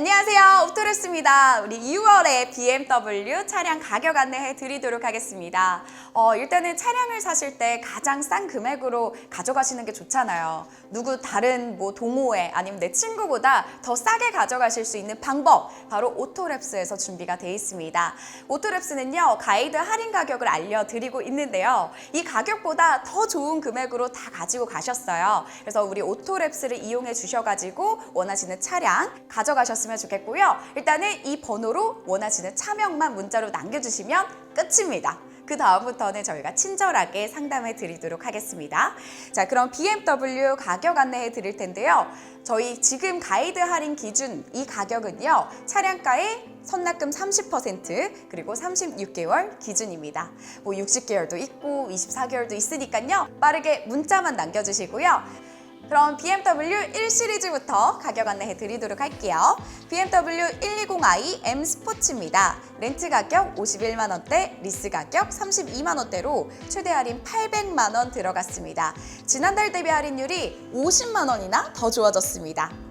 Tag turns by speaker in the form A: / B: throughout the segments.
A: 안녕하세요. 옵토레스입니다. 우리 6월에 BMW 차량 가격 안내해 드리도록 하겠습니다. 어, 일단은 차량을 사실 때 가장 싼 금액으로 가져가시는 게 좋잖아요. 누구 다른 뭐 동호회 아니면 내 친구보다 더 싸게 가져가실 수 있는 방법 바로 오토랩스에서 준비가 되어 있습니다. 오토랩스는요 가이드 할인 가격을 알려드리고 있는데요. 이 가격보다 더 좋은 금액으로 다 가지고 가셨어요. 그래서 우리 오토랩스를 이용해 주셔가지고 원하시는 차량 가져가셨으면 좋겠고요. 일단은 이 번호로 원하시는 차명만 문자로 남겨주시면 끝입니다. 그 다음부터는 저희가 친절하게 상담해 드리도록 하겠습니다. 자, 그럼 BMW 가격 안내해 드릴 텐데요. 저희 지금 가이드 할인 기준 이 가격은요. 차량가의 선납금 30% 그리고 36개월 기준입니다. 뭐 60개월도 있고 24개월도 있으니까요. 빠르게 문자만 남겨주시고요. 그럼 BMW 1 시리즈부터 가격 안내해 드리도록 할게요. BMW 120i M 스포츠입니다. 렌트 가격 51만 원대, 리스 가격 32만 원대로 최대 할인 800만 원 들어갔습니다. 지난달 대비 할인율이 50만 원이나 더 좋아졌습니다.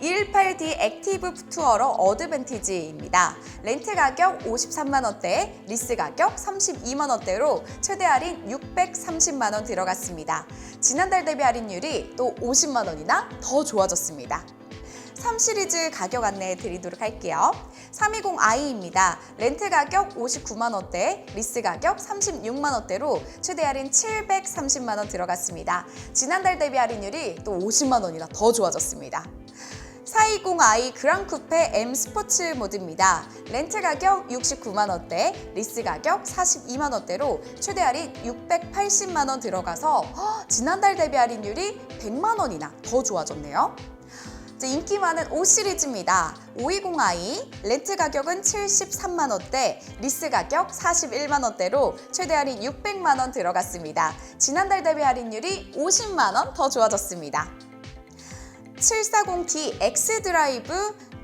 A: 218D 액티브 투어러 어드밴티지입니다. 렌트 가격 53만 원대, 리스 가격 32만 원대로 최대 할인 630만 원 들어갔습니다. 지난달 대비 할인율이 또 50만 원이나 더 좋아졌습니다. 3 시리즈 가격 안내해 드리도록 할게요. 320i입니다. 렌트 가격 59만 원대, 리스 가격 36만 원대로 최대 할인 730만 원 들어갔습니다. 지난달 대비 할인율이 또 50만 원이나 더 좋아졌습니다. 420i 그랑쿠페 M 스포츠 모드입니다. 렌트 가격 69만 원대, 리스 가격 42만 원대로 최대 할인 680만 원 들어가서 허, 지난달 대비 할인율이 100만 원이나 더 좋아졌네요. 인기 많은 5 시리즈입니다. 520i 렌트 가격은 73만 원대, 리스 가격 41만 원대로 최대 할인 600만 원 들어갔습니다. 지난달 대비 할인율이 50만 원 더 좋아졌습니다. 740T X 드라이브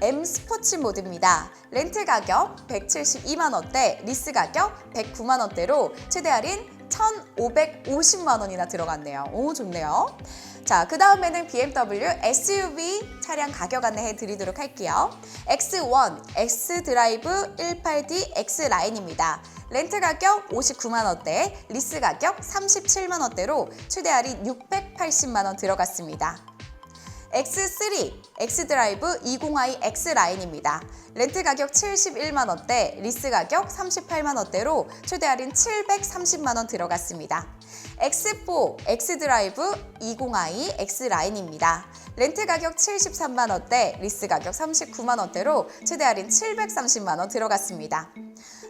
A: M 스포츠 모드입니다. 렌트 가격 172만 원대, 리스 가격 109만 원대로 최대 할인 1,550만 원이나 들어갔네요. 오, 좋네요. 자, 그 다음에는 BMW SUV 차량 가격 안내해 드리도록 할게요. X1, X 드라이브 18D X 라인입니다. 렌트 가격 59만 원대, 리스 가격 37만 원대로 최대 할인 680만 원 들어갔습니다. X3, X드라이브 20i X라인입니다. 렌트 가격 71만 원대, 리스 가격 38만 원대로 최대 할인 730만 원 들어갔습니다. X4, X드라이브 20i X라인입니다. 렌트 가격 73만 원대, 리스 가격 39만 원대로 최대 할인 730만 원 들어갔습니다.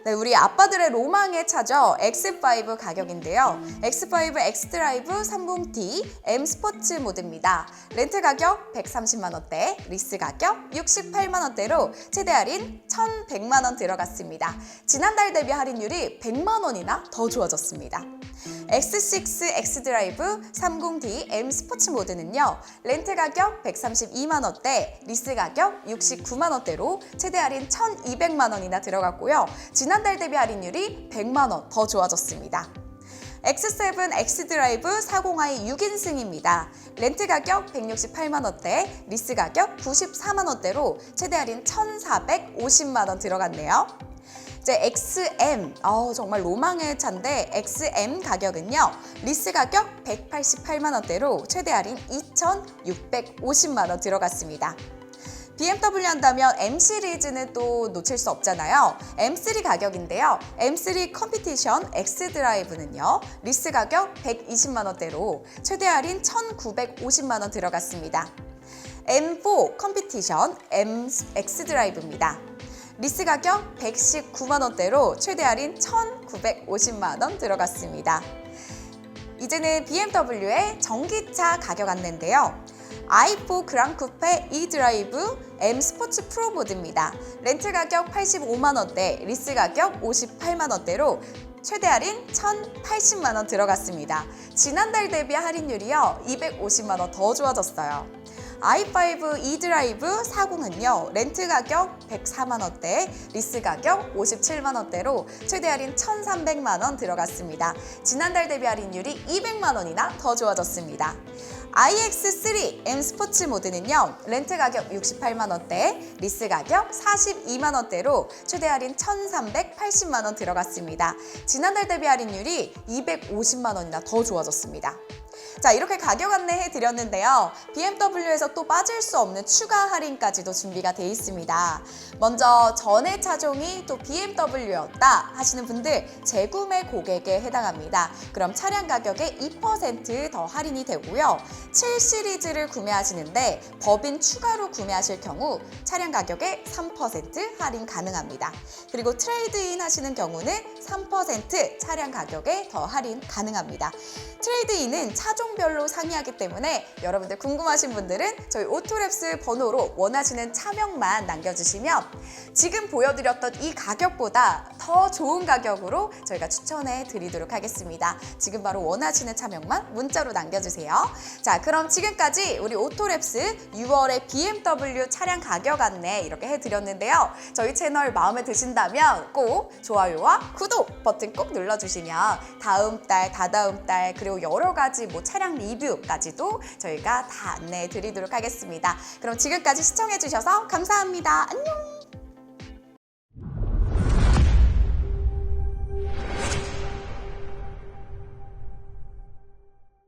A: 네, 우리 아빠들의 로망의 차죠. X5 가격인데요. X5 X드라이브 30D M 스포츠 모드입니다. 렌트 가격 130만 원대, 리스 가격 68만 원대로 최대 할인 1,100만 원 들어갔습니다. 지난달 대비 할인율이 100만 원이나 더 좋아졌습니다. X6 X드라이브 30D M 스포츠 모드는요. 렌트 가격 132만 원대, 리스 가격 69만 원대로 최대 할인 1,200만 원이나 들어갔고요. 지난달 대비 할인율이 100만 원 더 좋아졌습니다. X7 X드라이브 40i 6인승입니다. 렌트 가격 168만 원대, 리스 가격 94만 원대로 최대 할인 1,450만 원 들어갔네요. 이제 XM, 어, 정말 로망의 차인데 XM 가격은요. 리스 가격 188만 원대로 최대 할인 2,650만 원 들어갔습니다. BMW 한다면 M 시리즈는 또 놓칠 수 없잖아요. M3 가격인데요. M3 컴피티션 X 드라이브는요. 리스 가격 120만 원대로 최대 할인 1,950만 원 들어갔습니다. M4 컴피티션 M X 드라이브입니다. 리스 가격 119만 원대로 최대 할인 1,950만 원 들어갔습니다. 이제는 BMW의 전기차 가격 안내인데요. I4 그랑쿠페 E 드라이브 M 스포츠 프로 모드입니다. 렌트 가격 85만 원대, 리스 가격 58만 원대로 최대 할인 1,080만 원 들어갔습니다. 지난달 대비 할인율이요 250만 원 더 좋아졌어요. I5 e드라이브 40은요, 렌트 가격 104만 원대, 리스 가격 57만 원대로 최대 할인 1,300만 원 들어갔습니다. 지난달 대비 할인율이 200만 원이나 더 좋아졌습니다. iX3 M 스포츠 모드는요, 렌트 가격 68만 원대, 리스 가격 42만 원대로 최대 할인 1,380만 원 들어갔습니다. 지난달 대비 할인율이 250만 원이나 더 좋아졌습니다. 자, 이렇게 가격 안내해 드렸는데요. BMW에서 또 빠질 수 없는 추가 할인까지도 준비가 돼 있습니다. 먼저 전에 차종이 또 BMW였다 하시는 분들 재구매 고객에 해당합니다. 그럼 차량 가격의 2%더 할인이 되고요. 7 시리즈를 구매하시는데 법인 추가로 구매하실 경우 차량 가격의 3% 할인 가능합니다. 그리고 트레이드인 하시는 경우는 3% 차량 가격에 더 할인 가능합니다. 트레이드인은 차종별로 상이하기 때문에 여러분들 궁금하신 분들은 저희 오토랩스 번호로 원하시는 차명만 남겨주시면 지금 보여드렸던 이 가격보다 더 좋은 가격으로 저희가 추천해 드리도록 하겠습니다. 지금 바로 원하시는 차명만 문자로 남겨주세요. 자, 그럼 지금까지 우리 오토랩스 6월의 BMW 차량 가격 안내 이렇게 해드렸는데요. 저희 채널 마음에 드신다면 꼭 좋아요와 구독 버튼 꼭 눌러주시면 다음 달, 다다음 달 그리고 여러 가지 뭐 차량 리뷰까지도 저희가 다 안내해 드리도록 하겠습니다. 그럼 지금까지 시청해 주셔서 감사합니다. 안녕!